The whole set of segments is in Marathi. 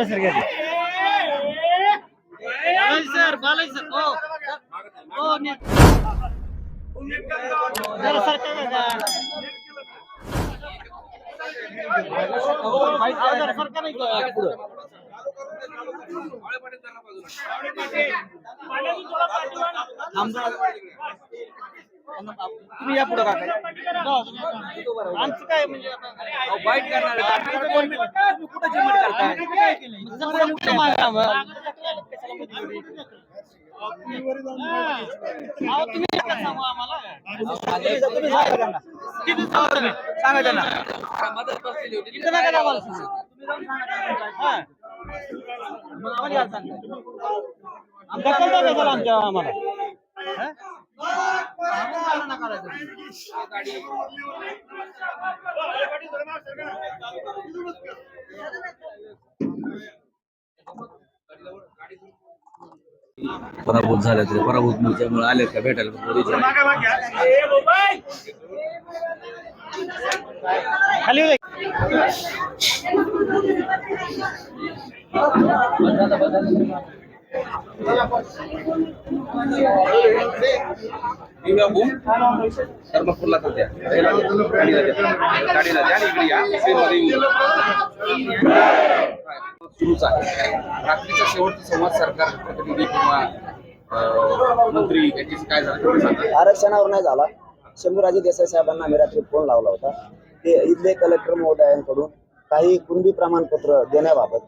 बालाजी सर घ्या सर बालाजी सर हो हो नीट जरा सरका का अहो, जरा सरका नाही का पुढं थांब जरा. तुम्ही या पुढे काका आमचं काय म्हणजे आता- वाईट करणार तुम्ही कुठं चिमट करताय जरा मोठं मागा आम्हाला. अहो, तुम्ही नका सांगू आम्हाला. तुम्ही सांगा त्यांना. किती सांगा तुम्ही? सांगा त्यांना. इथं नका आम्हाला सांगू. तुम्ही जाऊन सांगा त्यांना. हा. मग आम्हाला यायला सांगा. आमचा कळतं का त्याला आमच्या आम्हाला हा? पराभूत झाल्या तरी पराभूत त्यामुळे आले का भेटायला बरीच आहे. खाली धर्मपूरला तर गाडीला द्या. गाडीला द्या इकडे या. ट्रेनमध्ये येऊन सुरूच आहे रात्रीचा शेवटचा संवाद सरकार प्रतिनिधी किंवा मंत्री यांच्याशी काय झालं आरक्षणावर नाही झाला शंभूराजे देसाई साहेबांना आम्ही रात्री फोन लावला होता ते इथले कलेक्टर महोदयांकडून काही कुणबी प्रमाणपत्र देण्याबाबत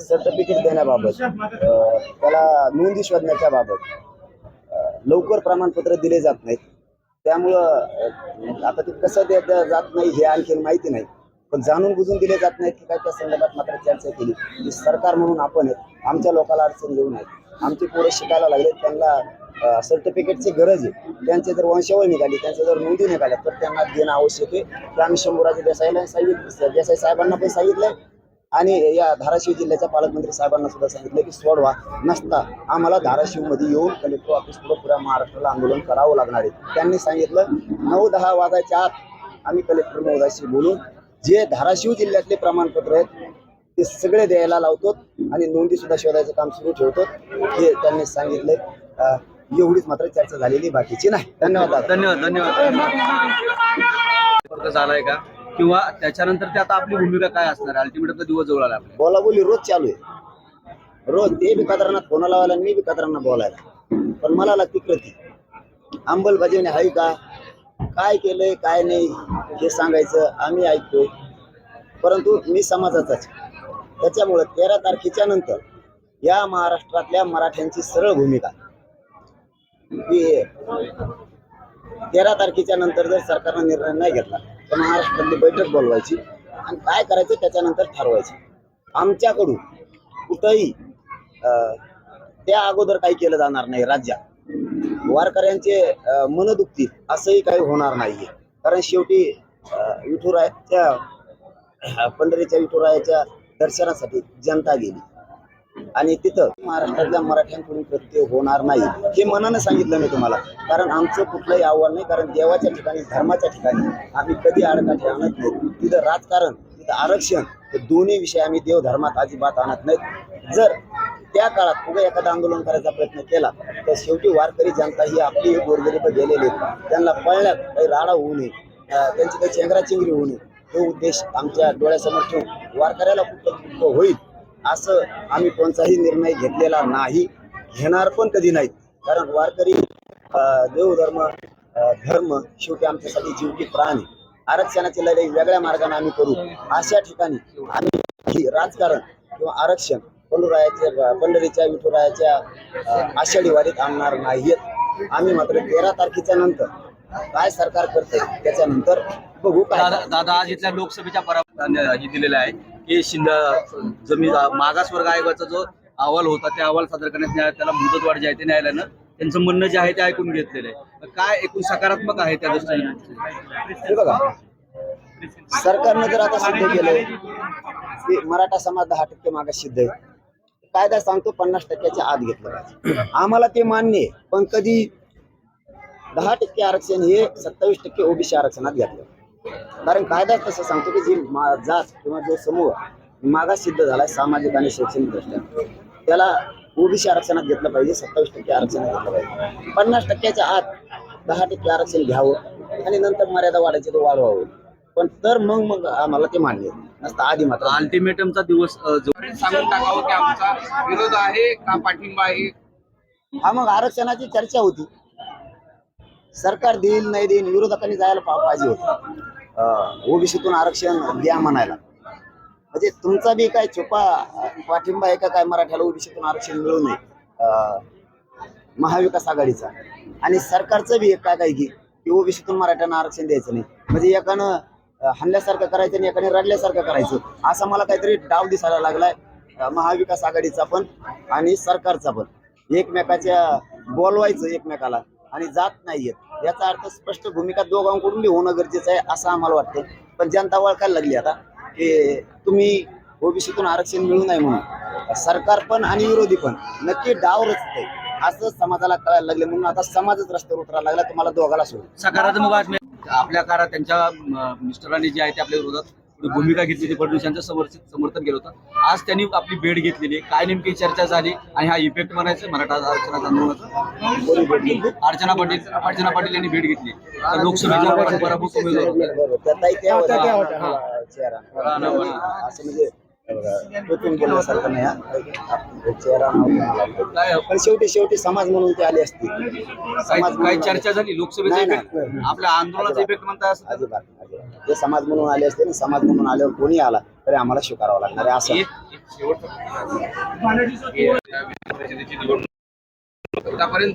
सर्टिफिकेट देण्याबाबत त्याला नोंदी शोधण्याच्या बाबत लवकर प्रमाणपत्र दिले जात नाहीत. त्यामुळं आता ते कसं देत जात नाही हे आणखी माहिती नाही. पण जाणून बुजून दिले जात नाहीत की काय त्या संदर्भात मात्र चर्चा केली. की सरकार म्हणून आपण आमच्या लोकांना अडचण येऊ नये. आमची पोरं शिकायला लागले त्यांना सर्टिफिकेटची गरज आहे. त्यांचे जर वंशावळ निघाली त्यांच्या जर नोंदी निघाल्या तर त्यांना देणं आवश्यक आहे. ते आम्ही शंभूराजे देसाईला सांगितलं देसाई साहेबांना पण सांगितलंय. आणि या धाराशिव जिल्ह्याच्या पालकमंत्री साहेबांना सुद्धा सांगितलं की सोडवा नसता. आम्हाला धाराशिवमध्ये येऊन कलेक्टर ऑफिस पुढे पुऱ्या महाराष्ट्राला आंदोलन करावं लागणार आहे. त्यांनी सांगितलं नऊ दहा वाजायच्या आत आम्ही कलेक्टर महोदयाशी बोलून जे धाराशिव जिल्ह्यातले प्रमाणपत्र आहेत ते सगळे द्यायला लावतो आणि नोंदी सुद्धा शोधायचं काम सुरू ठेवतो. हे त्यांनी सांगितलंय. अं, एवढीच मात्र चर्चा झालेली बाकीची नाही. धन्यवाद. धन्यवाद धन्यवाद. झालाय का? किंवा त्याच्यानंतर ते आता आपली भूमिका काय असणार? अल्टिमेटचा दिवस जवळ आला आपल्या बोला बोली रोज चालू आहे. रोज ते बी कदरांना फोन लावायला आणि मी बी कतरांना बोलायला. पण मला लागते कृती अंमलबजावणी आहे का? काय केलंय काय नाही हे सांगायचं आम्ही ऐकतोय. परंतु मी समाजाचाच त्याच्यामुळं तेरा तारखेच्या नंतर या महाराष्ट्रातल्या मराठ्यांची सरळ भूमिका. की तेरा तारखेच्या नंतर जर सरकारनं निर्णय नाही घेतला तर महाराष्ट्रातली बैठक बोलवायची आणि काय करायचं त्याच्यानंतर ठरवायचं. आमच्याकडून कुठंही अं, त्या अगोदर काही केलं जाणार नाही राज्यात. वारकऱ्यांचे यांचे मन दुखतील असंही काही होणार नाहीये. कारण शेवटी विठुरायच्या विठुरायाच्या पंढरीच्या विठुरायाच्या दर्शनासाठी जनता गेली. आणि तिथं महाराष्ट्रातल्या मराठ्यांकडून प्रत्यय होणार नाही हे मनानं सांगितलं मी तुम्हाला. कारण आमचं कुठलंही आव्हान नाही कारण देवाच्या ठिकाणी धर्माच्या ठिकाणी आम्ही कधी आडकाठी आणत नाही. तिथं राजकारण तिथं आरक्षण हे दोन्ही विषय आम्ही देवधर्मात अजिबात आणत नाहीत. जर त्या काळात उगा एखादं आंदोलन करायचा प्रयत्न केला तर शेवटी वारकरी जनता ही आपली गोरगरीब गेलेली आहेत. त्यांना पळण्यात काही राडा होऊ नये त्यांची काही चेंगराचेंगरी होऊ नये. तो उद्देश आमच्या डोळ्यासमोर ठेवून वारकऱ्याला कुठं होईल? असं आम्ही कोणताही निर्णय घेतलेला नाही घेणार पण कधी नाहीत. कारण वारकरी देवधर्म धर्म शेवटी आमच्यासाठी जीवकी प्राणी. प्राण आहे आरक्षणाची लढाई वेगळ्या मार्गाने आम्ही करू. अशा ठिकाणी आम्ही राजकारण किंवा आरक्षण पंडुरायाच्या पंढरीच्या विठुरायाच्या आषाढी वारीत आणणार नाहीत आम्ही मात्र तेरा तारखेच्या नंतर काय सरकार करते त्याच्यानंतर बघू दादा दादा आज इथल्या लोकसभेच्या पराभवाने दिलेलं आहे. की शिंदा जमीन मागासवर्ग आयोगाचा जो अहवाल होता त्या अहवाल सादर करण्यात न्याय- त्याला मुदतवाढ जी आहे ते न्यायालयानं त्यांचं म्हणणं जे आहे ते ऐकून घेतलेलं आहे. काय एकूण सकारात्मक आहे त्या दृष्टीने? बघा सरकारनं जर आता सिद्ध केलं की मराठा समाज दहा टक्के मागास सिद्ध आहे कायदा सांगतो पन्नास टक्क्याच्या आत घेतलं पाहिजे. आम्हाला ते मान्य आहे पण कधी दहा टक्के आरक्षण हे सत्तावीस टक्के ओबीसी आरक्षणात घेतलं. कारण कायदा तसं सांगतो की जी जात किंवा जो समूह मागास सिद्ध झालाय सामाजिक आणि शैक्षणिक दृष्ट्या. त्याला ओबीसी आरक्षणात घेतलं पाहिजे सत्तावीस टक्के आरक्षणात घेतलं पाहिजे. पन्नास टक्क्याच्या आत दहा टक्के आरक्षण घ्यावं आणि नंतर मर्यादा वाढायची तो वाढवावं पण तर मग मग आम्हाला ते मान्य. नसतं आधी मात्र. अल्टिमेटमचा दिवस सांगून टाकावं की आमचा विरोध आहे का पाठिंबा आहे? हा मग आरक्षणाची चर्चा होती. सरकार देईल नाही देईल विरोधकांनी जायला पाहिजे होतं. ओबीसीतून आरक्षण द्या म्हणायला. म्हणजे तुमचा बी काय छुपा पाठिंबा आहे का काय मराठ्याला ओबीसीतून आरक्षण मिळू नये? अं, महाविकास आघाडीचा. आणि सरकारचं बी एक काय काय की ओबीसीतून मराठ्यांना आरक्षण द्यायचं नाही. म्हणजे एकानं हल्ल्यासारखं करायचं आणि एकाने रडल्यासारखं करायचं. असा मला काहीतरी डाव दिसायला लागलाय महाविकास आघाडीचा पण आणि सरकारचा पण. एकमेकाच्या बोलवायचं एकमेकाला. आणि जात नाहीयेत. याचा अर्थ स्पष्ट भूमिका दोघांकडून बी होणं गरजेचं आहे असं आम्हाला वाटतं पण जनता वळखायला लागली आता की तुम्ही ओबीसीतून आरक्षण मिळू नये म्हणून. सरकार पण आणि विरोधी पण नक्की डाव रचते असं समाजाला कळायला लागले. म्हणून आता समाजच रस्त्यावर उतरायला लागला तुम्हाला दोघाला सोडून. सकारात्मक बातमी. आपल्या कारा त्यांच्या मिस्टरांनी जे आहे ते आपल्या विरोधात भूमिका घेतली होती फडणवीस यांचं समर्थित समर्थन केलं होतं आज त्यांनी आपली भेट घेतलेली आहे. काय नेमकी चर्चा झाली आणि हा इफेक्ट म्हणायचं मराठा आरक्षणाचा आंदोलनाचा? अर्चना पाटील अर्चना पाटील यांनी भेट घेतली तर पराभूत उमेदवार. असं म्हणजे अं, टोचून गेल्यासारखं नाही हा. चेहरा पण शेवटी शेवटी समाज म्हणून ते आले असते. काही चर्चा झाली लोकसभेचा. आपल्या आंदोलनाचा इफेक्ट म्हणता असं अजिबात. ते समाज म्हणून आले असते ना समाज म्हणून आल्यावर कोणी आला तरी आम्हाला स्वीकारावं लागणार आहे असं. आतापर्यंत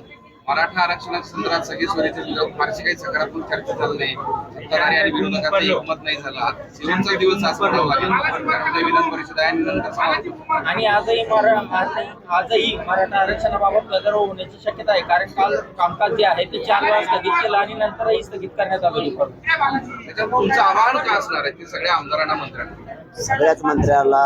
मराठा आरक्षणा संदर्भात सगळी सोयीचे फारशी काही सकारात्मक चर्चा झाली नाही. सत्ताधारी आणि विरोधकात एकमत नाही झाला. शेवटचा दिवस असं लागेल विधान परिषद आहे आणि नंतर आणि आजही मरा आजही आजही मराठा आरक्षणाबाबत गदारोळ होण्याची शक्यता आहे. कारण काल कामकाज जे आहे ते चार वेळा स्थगित केलं आणि नंतरही स्थगित करण्यात आलं. त्याच्यात तुमचं आव्हान काय असणार आहे? ते सगळ्या आमदारांना मंत्र्यांना. सगळ्याच मंत्र्याला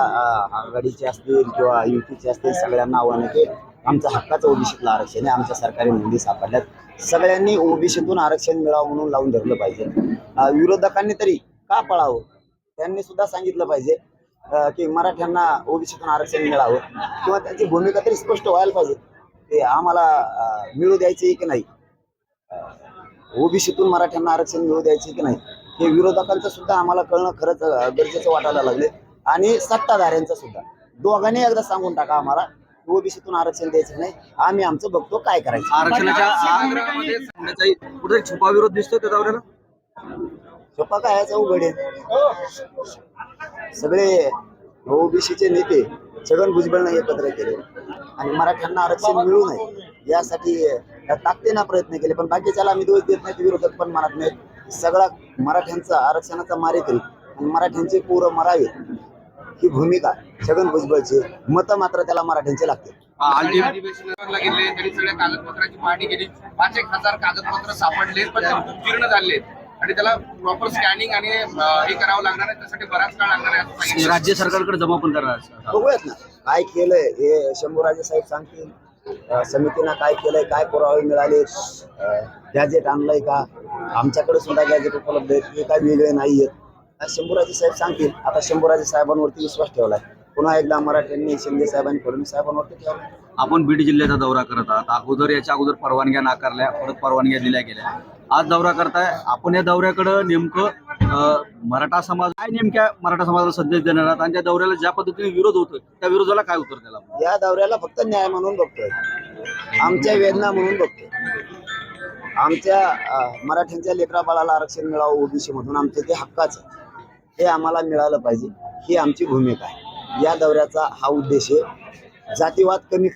आघाडीचे असतील किंवा युतीचे असतील सगळ्यांना आव्हान आहे की आमचं हक्काचं ओबीसीतलं आरक्षण आहे. आमच्या सरकारी नोंदी सापडल्यात. सगळ्यांनी ओबीसीतून आरक्षण मिळावं म्हणून लावून धरलं पाहिजे. विरोधकांनी तरी का पळावं? त्यांनी सुद्धा सांगितलं पाहिजे की मराठ्यांना ओबीसीतून आरक्षण मिळावं. किंवा त्यांची भूमिका तरी स्पष्ट व्हायला पाहिजे. ते आम्हाला मिळू द्यायचे की नाही? ओबीसीतून मराठ्यांना आरक्षण मिळू द्यायचे की नाही? हे विरोधकांचं सुद्धा आम्हाला कळणं खरंच गरजेचं वाटायला लागले आणि सत्ताधाऱ्यांचं सुद्धा. दोघांनी एकदा सांगून टाका आम्हाला. ओबीसीतून आरक्षण द्यायचं नाही. आम्ही आमचं बघतो काय करायचं. आरक्षणाच्या आग्रहामध्ये कुठेतरी छुपा विरोध दिसतो त्या दौऱ्याला? सोपा काय याचा उघड आहे. सगळे ओबीसीचे नेते छगन भुजबळनं एकत्र केले. आणि मराठ्यांना आरक्षण मिळू नये यासाठी ताकदीनं प्रयत्न केले. पण बाकीच्याला आम्ही दोष देत नाहीत विरोधक पण म्हणत नाहीत. सगळा मराठ्यांचा आरक्षणाचा मारेकरी आणि मराठ्यांचे पोरं मरावे. ही भूमिका छगन भुजबळची मतं मात्र त्याला मराठ्यांचे लागते आणि अधिवेशनाला गेले तरी सगळ्या कागदपत्राची पाहणी केली. पाच एक हजार कागदपत्र सापडले पण उत्तीर्ण झाले. आणि त्याला प्रॉपर स्कॅनिंग आणि हे करावं लागणार आहे त्यासाठी बराच काळ लागणार आहे राज्य सरकारकडे जमा पण करणार आहे. बघूयात ना काय केलंय हे शंभूराजे साहेब सांगतील. समितीनं काय केलंय काय पुरावे मिळाले गॅजेट आणलंय का? आमच्याकडे सुद्धा गॅजेट उपलब्ध आहेत हे काय वेगळे नाहीयेत. अं, शंभूराजे साहेब सांगतील. आता शंभूराजे साहेबांवरती विश्वास ठेवलाय. पुन्हा एकदा मराठ्यांनी शिंदे साहेबांनी फडणवीस साहेबांवरती ठेवला आपण बीड जिल्ह्याचा दौरा करत आहात. अगोदर याच्या अगोदर परवानग्या नाकारल्या परत परवानग्या दिल्या गेल्या. आज दौरा करताय. आपण या दौऱ्याकडं नेमकं मराठा समाज काय नेमक्या मराठा समाजाला संदेश देणार आहात? आणि त्या दौऱ्याला ज्या पद्धतीने विरोध होतोय त्या विरोधाला काय उत्तर द्यायला? या दौऱ्याला फक्त न्याय म्हणून बघतोय. आमच्या वेदना म्हणून बघतोय. आमच्या मराठ्यांच्या लेकरा बाळाला आरक्षण मिळावं ओबीसी मधून. आमचं ते हक्काचं. आहे. हे आम्हाला मिळालं पाहिजे ही आमची भूमिका आहे या दौऱ्याचा हा उद्देश आहे जातीवाद कमी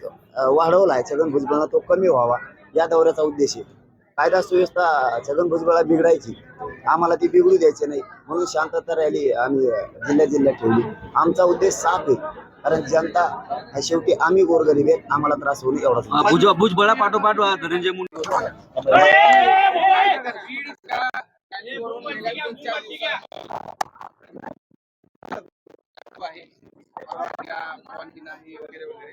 वाढवला आहे छगन भुजबळांना तो कमी व्हावा या दौऱ्याचा उद्देश आहे कायदा सुव्यवस्था छगन भुजबळला बिघडायची आम्हाला ती बिघडू द्यायची नाही म्हणून शांतता रॅली आम्ही जिल्ह्या जिल्ह्यात ठेवली आमचा उद्देश साफ आहे कारण जनता हा शेवटी आम्ही गोरगरीब आहेत आम्हाला त्रास होईल भुज भुजबळा पाठोपाठ धनंजय मुंडे महत्त्व आहे. परवानग्या, परवानगी नाही वगैरे वगैरे.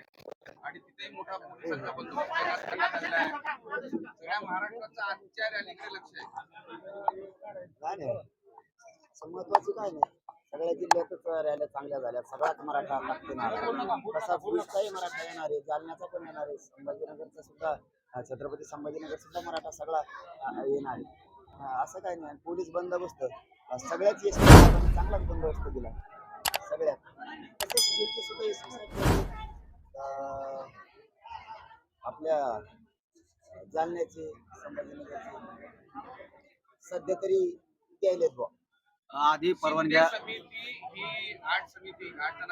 आणि तिथे मोठा पोलिसांचा बंदोबस्त तैनात करण्यात आलेला आहे सगळ्या महाराष्ट्राचं आजच्या रॅलीकडे लक्ष आहे. काय नाही. असं महत्वाचं काय नाही. सगळ्या जिल्ह्यातच रॅल्या चांगल्या झाल्या. सगळाच मराठा ताकदीने तसा पुरुषचाही मराठा येणार आहे. जालन्याचा पण येणार आहे. संभाजीनगरचा सुद्धा छत्रपती संभाजीनगर सुद्धा मराठा सगळा येणार आहे. असं काही नाही. पोलीस बंदोबस्त. सगळ्याच एस चांगलाच बंदोबस्त दिला. सगळ्यात तसंच बीडचं सुद्धा एस आपल्या अं, जालन्याचे संभाजीनगरचे सध्या तरी द्यायलेत बुवा. आधी परवानग्या समिती ही आठ समिती आठ जण